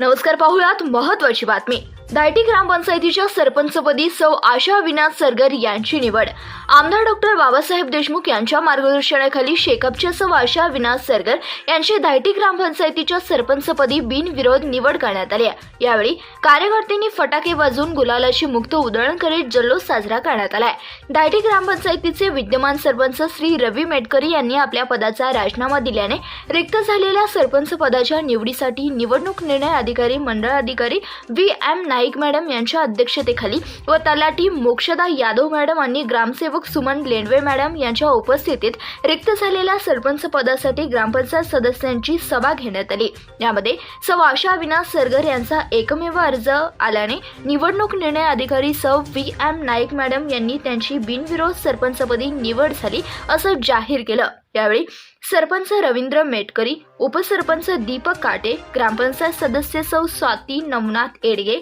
नमस्कार पाहुयात महत्वाची बातमी. दायटी ग्रामपंचायतीच्या सरपंचपदी सौ आशा विनाथ सरगर यांची निवड. आमदार डॉक्टर बाबासाहेब देशमुख यांच्या मार्गदर्शनाखाली शेकअपच्या सौ आशा विनाथ सरगर यांची दायटी ग्रामपंचायतीच्या सरपंचपदी बिनविरोध निवड करण्यात आली यावेळी कार्यकर्त्यांनी फटाके वाजवून गुलालाची मुक्त उधळण करीत जल्लोष साजरा करण्यात आलाय दायटी ग्रामपंचायतीचे विद्यमान सरपंच श्री रवी मेटकरी यांनी आपल्या पदाचा राजीनामा दिल्याने रिक्त झालेल्या सरपंच पदाच्या निवडीसाठी निवडणूक निर्णय अधिकारी मंडळ अधिकारी व्ही एम नाईक मॅडम यांच्या अध्यक्षतेखाली व तलाठी मोक्षदा यादव मॅडम आणि ग्रामसेवक सुमन लेंडवे मॅडम यांच्या उपस्थितीत रिक्त झालेल्या सरपंच पदासाठी ग्रामपंचायत सदस्यांची सभा घेण्यात आली. यामध्ये सौ आशा विनाश सरगर यांचा एकमेव अर्ज आल्याने निवडणूक निर्णय अधिकारी सौ व्ही एम नाईक मॅडम यांनी त्यांची बिनविरोध सरपंचपदी निवड झाली असं जाहीर केलं. यावेळी सरपंच रवींद्र मेटकरी उपसरपंच दीपक काटे ग्रामपंचायत सदस्य सौ स्वाती नवनाथ एडगे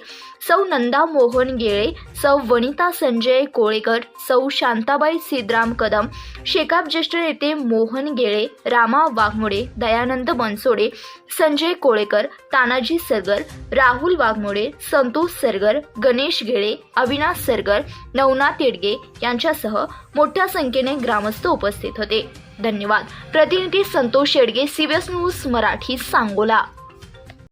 सौ नंदा मोहन गेळे सौ वनिता संजय कोळेकर सौ शांताबाई सिद्राम कदम शेकाप ज्येष्ठ नेते मोहन गेळे रामा वाघमोडे दयानंद बनसोडे संजय कोळेकर तानाजी सरगर राहुल वाघमोडे संतोष सरगर गणेश गेळे अविनाश सरगर नवनाथ येडगे यांच्यासह मोठ्या संख्येने ग्रामस्थ उपस्थित होते. धन्यवाद. प्रतिनिधी संतोष येडगे सीबीएस न्यूज मराठी सांगोला.